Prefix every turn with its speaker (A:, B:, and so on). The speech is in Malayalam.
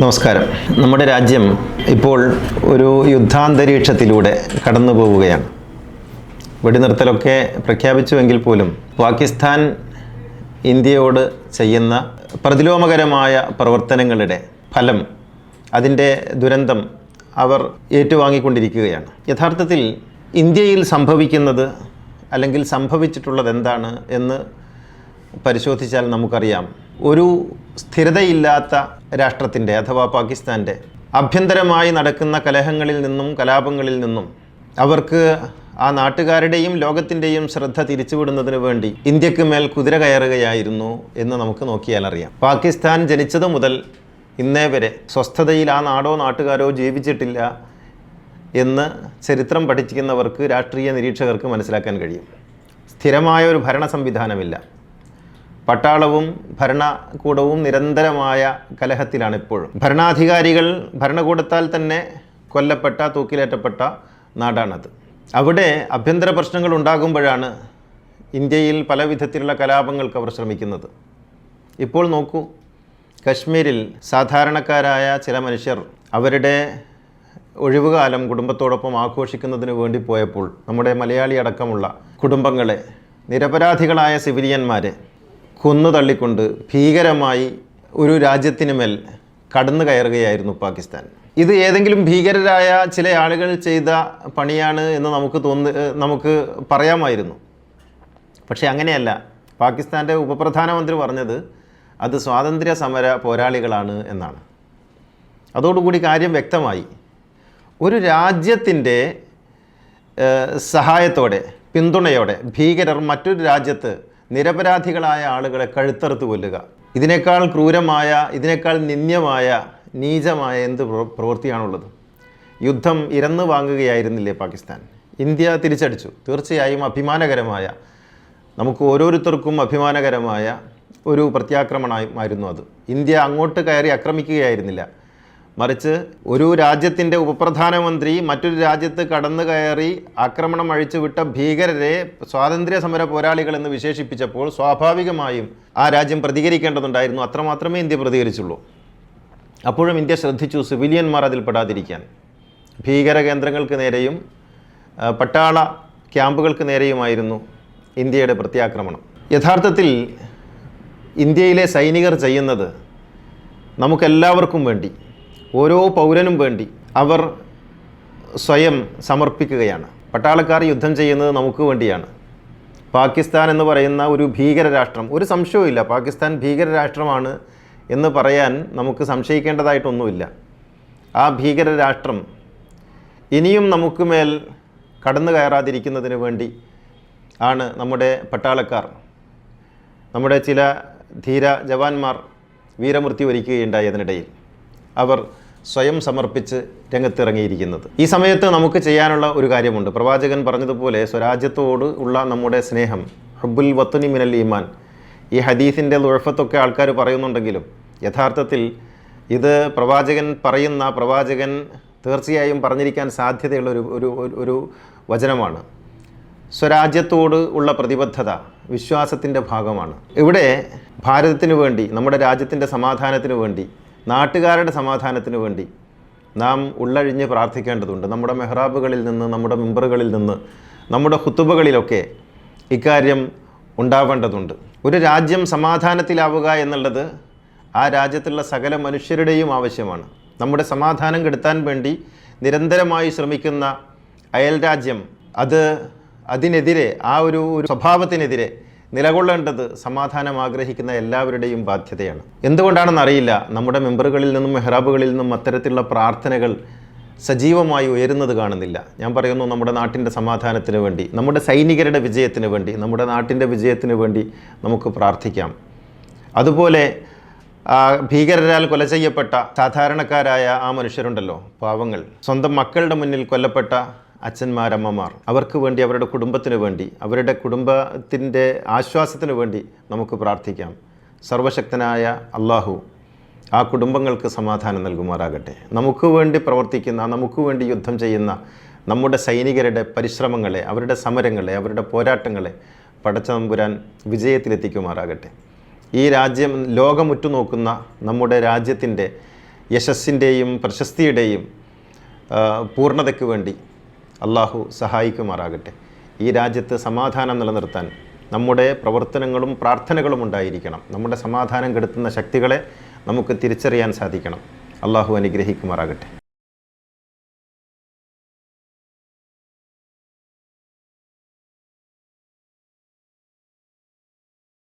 A: നമസ്കാരം. നമ്മുടെ രാജ്യം ഇപ്പോൾ ഒരു യുദ്ധാന്തരീക്ഷത്തിലൂടെ കടന്നു പോവുകയാണ്. വെടിനിർത്തലൊക്കെ പ്രഖ്യാപിച്ചുവെങ്കിൽ പോലും പാകിസ്ഥാൻ ഇന്ത്യയോട് ചെയ്യുന്ന പ്രതിലോമകരമായ പ്രവർത്തനങ്ങളുടെ ഫലം അതിന്റെ ദുരന്തം അവർ ഏറ്റുവാങ്ങിക്കൊണ്ടിരിക്കുകയാണ്. യഥാർത്ഥത്തിൽ ഇന്ത്യയിൽ സംഭവിക്കുന്നത് അല്ലെങ്കിൽ സംഭവിച്ചിട്ടുള്ളത് എന്താണ് എന്ന് പരിശോധിച്ചാൽ നമുക്കറിയാം. ഒരു സ്ഥിരതയില്ലാത്ത രാഷ്ട്രത്തിന്റെ അഥവാ പാകിസ്ഥാന്റെ ആഭ്യന്തരമായി നടക്കുന്ന കലഹങ്ങളിൽ നിന്നും കലാപങ്ങളിൽ നിന്നും അവർക്ക് ആ നാട്ടുകാരുടെയും ലോകത്തിന്റെയും ശ്രദ്ധ തിരിച്ചുവിടുന്നതിന് വേണ്ടി ഇന്ത്യയ്ക്ക് മേൽ കുതിര കയറുകയായിരുന്നു എന്ന് നമുക്ക് നോക്കിയാൽ അറിയാം. പാകിസ്ഥാൻ ജനിച്ചത് മുതൽ ഇന്നേ വരെ സ്വസ്ഥതയിൽ ആ നാടോ നാട്ടുകാരോ ജീവിച്ചിട്ടില്ല എന്ന് ചരിത്രം പഠിക്കുന്നവർക്ക് രാഷ്ട്രീയ നിരീക്ഷകർക്ക് മനസ്സിലാക്കാൻ കഴിയും. സ്ഥിരമായ ഒരു ഭരണ സംവിധാനമില്ല പട്ടാളവും ഭരണകൂടവും നിരന്തരമായ കലഹത്തിലാണ് ഇപ്പോഴും ഭരണാധികാരികൾ ഭരണകൂടത്താൽ തന്നെ കൊല്ലപ്പെട്ട തൂക്കിലേറ്റപ്പെട്ട നാടാണത്. അവിടെ ആഭ്യന്തര പ്രശ്നങ്ങൾ ഉണ്ടാകുമ്പോഴാണ് ഇന്ത്യയിൽ പല വിധത്തിലുള്ള കലാപങ്ങൾക്ക് അവർ ശ്രമിക്കുന്നത്. ഇപ്പോൾ നോക്കൂ കശ്മീരിൽ സാധാരണക്കാരായ ചില മനുഷ്യർ അവരുടെ ഒഴിവുകാലം കുടുംബത്തോടൊപ്പം ആഘോഷിക്കുന്നതിന് വേണ്ടി പോയപ്പോൾ നമ്മുടെ മലയാളി അടക്കമുള്ള കുടുംബങ്ങളെ നിരപരാധികളായ സിവിലിയന്മാരെ കൊന്നു തള്ളിക്കൊണ്ട് ഭീകരമായി ഒരു രാജ്യത്തിന് മേൽ കടന്നു കയറുകയായിരുന്നു പാകിസ്ഥാൻ. ഇത് ഏതെങ്കിലും ഭീകരരായ ചില ആളുകൾ ചെയ്ത പണിയാണ് എന്ന് നമുക്ക് തോന്നി നമുക്ക് പറയാമായിരുന്നു. പക്ഷേ അങ്ങനെയല്ല. പാകിസ്ഥാന്റെ ഉപപ്രധാനമന്ത്രി പറഞ്ഞത് അത് സ്വാതന്ത്ര്യ സമര പോരാളികളാണ് എന്നാണ്. അതോടുകൂടി കാര്യം വ്യക്തമായി. ഒരു രാജ്യത്തിന്റെ സഹായത്തോടെ പിന്തുണയോടെ ഭീകരർ മറ്റൊരു രാജ്യത്ത് നിരപരാധികളായ ആളുകളെ കഴുത്തറുത്ത് കൊല്ലുക. ഇതിനേക്കാൾ ക്രൂരമായ ഇതിനേക്കാൾ നിന്ദ്യമായ നീചമായ എന്ത് പ്രവൃത്തിയാണുള്ളത്? യുദ്ധം ഇരന്ന് വാങ്ങുകയായിരുന്നില്ലേ പാകിസ്ഥാൻ? ഇന്ത്യ തിരിച്ചടിച്ചു. തീർച്ചയായും അഭിമാനകരമായ നമുക്ക് ഓരോരുത്തർക്കും അഭിമാനകരമായ ഒരു പ്രത്യാക്രമണമായിരുന്നു അത്. ഇന്ത്യ അങ്ങോട്ട് കയറി ആക്രമിക്കുകയായിരുന്നില്ല. മറിച്ച് ഒരു രാജ്യത്തിന്റെ ഉപപ്രധാനമന്ത്രി മറ്റൊരു രാജ്യത്ത് കടന്നു കയറി ആക്രമണം അഴിച്ചുവിട്ട ഭീകരരെ സ്വാതന്ത്ര്യ സമര പോരാളികൾ എന്ന് വിശേഷിപ്പിച്ചപ്പോൾ സ്വാഭാവികമായും ആ രാജ്യം പ്രതികരിക്കേണ്ടതുണ്ടായിരുന്നു. അത്രമാത്രമേ ഇന്ത്യ പ്രതികരിച്ചുള്ളൂ. അപ്പോഴും ഇന്ത്യ ശ്രദ്ധിച്ചു സിവിലിയന്മാർ അതിൽ പെടാതിരിക്കാൻ. ഭീകര കേന്ദ്രങ്ങൾക്ക് നേരെയും പട്ടാള ക്യാമ്പുകൾക്ക് നേരെയുമായിരുന്നു ഇന്ത്യയുടെ പ്രത്യാക്രമണം. യഥാർത്ഥത്തിൽ ഇന്ത്യയിലെ സൈനികർ ചെയ്യുന്നത് നമുക്കെല്ലാവർക്കും വേണ്ടി. ഓരോ പൗരനും വേണ്ടി അവർ സ്വയം സമർപ്പിക്കുകയാണ്. പട്ടാളക്കാർ യുദ്ധം ചെയ്യുന്നത് നമുക്ക് വേണ്ടിയാണ്. പാകിസ്ഥാൻ എന്ന് പറയുന്ന ഒരു ഭീകരരാഷ്ട്രം ഒരു സംശയവുമില്ല. പാകിസ്ഥാൻ ഭീകരരാഷ്ട്രമാണ് എന്ന് പറയാൻ നമുക്ക് സംശയിക്കേണ്ടതായിട്ടൊന്നുമില്ല. ആ ഭീകരരാഷ്ട്രം ഇനിയും നമുക്ക് മേൽ കടന്നു കയറാതിരിക്കുന്നതിന് വേണ്ടി ആണ് നമ്മുടെ പട്ടാളക്കാർ. നമ്മുടെ ചില ധീര ജവാന്മാർ വീരമൃത്യു വരിക്കുകയുണ്ടായി അതിനിടയിൽ. അവർ സ്വയം സമർപ്പിച്ച് രംഗത്തിറങ്ങിയിരിക്കുന്നത്. ഈ സമയത്ത് നമുക്ക് ചെയ്യാനുള്ള ഒരു കാര്യമുണ്ട്. പ്രവാചകൻ പറഞ്ഞതുപോലെ സ്വരാജ്യത്തോട് ഉള്ള നമ്മുടെ സ്നേഹം ഹബ്ബുൽ വത്തുനി മിനൽ ഈമാൻ. ഈ ഹദീസിന്റെ ലുഴഫത്തൊക്കെ ആൾക്കാർ പറയുന്നുണ്ടെങ്കിലും യഥാർത്ഥത്തിൽ ഇത് പ്രവാചകൻ പറയുന്ന പ്രവാചകൻ തീർച്ചയായും പറഞ്ഞിരിക്കാൻ സാധ്യതയുള്ള ഒരു ഒരു ഒരു- വചനമാണ്. സ്വരാജ്യത്തോട് ഉള്ള പ്രതിബദ്ധത വിശ്വാസത്തിന്റെ ഭാഗമാണ്. ഇവിടെ ഭാരതത്തിന് വേണ്ടി നമ്മുടെ രാജ്യത്തിന്റെ സമാധാനത്തിന് വേണ്ടി നാട്ടുകാരുടെ സമാധാനത്തിന് വേണ്ടി നാം ഉള്ളഴിഞ്ഞ് പ്രാർത്ഥിക്കേണ്ടതുണ്ട്. നമ്മുടെ മെഹ്റാബുകളിൽ നിന്ന് നമ്മുടെ മെമ്പറുകളിൽ നിന്ന് നമ്മുടെ ഹുത്തുബകളിലൊക്കെ ഇക്കാര്യം ഉണ്ടാവേണ്ടതുണ്ട്. ഒരു രാജ്യം സമാധാനത്തിലാവുക എന്നുള്ളത് ആ രാജ്യത്തുള്ള സകല മനുഷ്യരുടെയും ആവശ്യമാണ്. നമ്മുടെ സമാധാനം കെടുത്താൻ വേണ്ടി നിരന്തരമായി ശ്രമിക്കുന്ന അയൽ രാജ്യം അത് അതിനെതിരെ ആ ഒരു സ്വഭാവത്തിനെതിരെ നിലകൊള്ളേണ്ടത് സമാധാനം ആഗ്രഹിക്കുന്ന എല്ലാവരുടെയും ബാധ്യതയാണ്. എന്തുകൊണ്ടാണെന്ന് അറിയില്ല നമ്മുടെ മെമ്പറുകളിൽ നിന്നും മെഹ്റാബുകളിൽ നിന്നും അത്തരത്തിലുള്ള പ്രാർത്ഥനകൾ സജീവമായി ഉയരുന്നത് കാണുന്നില്ല. ഞാൻ പറയുന്നു നമ്മുടെ നാട്ടിന്റെ സമാധാനത്തിന് വേണ്ടി നമ്മുടെ സൈനികരുടെ വിജയത്തിന് വേണ്ടി നമ്മുടെ നാട്ടിന്റെ വിജയത്തിന് വേണ്ടി നമുക്ക് പ്രാർത്ഥിക്കാം. അതുപോലെ ഭീകരരാൽ കൊല ചെയ്യപ്പെട്ട സാധാരണക്കാരായ ആ മനുഷ്യരുണ്ടല്ലോ പാവങ്ങൾ. സ്വന്തം മക്കളുടെ മുന്നിൽ കൊല്ലപ്പെട്ട അച്ഛന്മാരമ്മമാർ അവർക്ക് വേണ്ടി അവരുടെ കുടുംബത്തിന് വേണ്ടി അവരുടെ കുടുംബത്തിന്റെ ആശ്വാസത്തിന് വേണ്ടി നമുക്ക് പ്രാർത്ഥിക്കാം. സർവശക്തനായ അള്ളാഹു ആ കുടുംബങ്ങൾക്ക് സമാധാനം നൽകുമാറാകട്ടെ. നമുക്ക് വേണ്ടി പ്രവർത്തിക്കുന്ന നമുക്ക് വേണ്ടി യുദ്ധം ചെയ്യുന്ന നമ്മുടെ സൈനികരുടെ പരിശ്രമങ്ങളെ അവരുടെ സമരങ്ങളെ അവരുടെ പോരാട്ടങ്ങളെ പടച്ചതമ്പുരാൻ വിജയത്തിലെത്തിക്കുമാറാകട്ടെ. ഈ രാജ്യം ലോകമുറ്റുനോക്കുന്ന നമ്മുടെ രാജ്യത്തിന്റെ യശസ്സിന്റെയും പ്രശസ്തിയുടെയും പൂർണതയ്ക്ക് വേണ്ടി അള്ളാഹു സഹായിക്കുമാറാകട്ടെ. ഈ രാജ്യത്ത് സമാധാനം നിലനിർത്താൻ നമ്മുടെ പ്രവർത്തനങ്ങളും പ്രാർത്ഥനകളും ഉണ്ടായിരിക്കണം. നമ്മുടെ സമാധാനം കെടുത്തുന്ന ശക്തികളെ നമുക്ക് തിരിച്ചറിയാൻ സാധിക്കണം. അള്ളാഹു അനുഗ്രഹിക്കുമാറാകട്ടെ.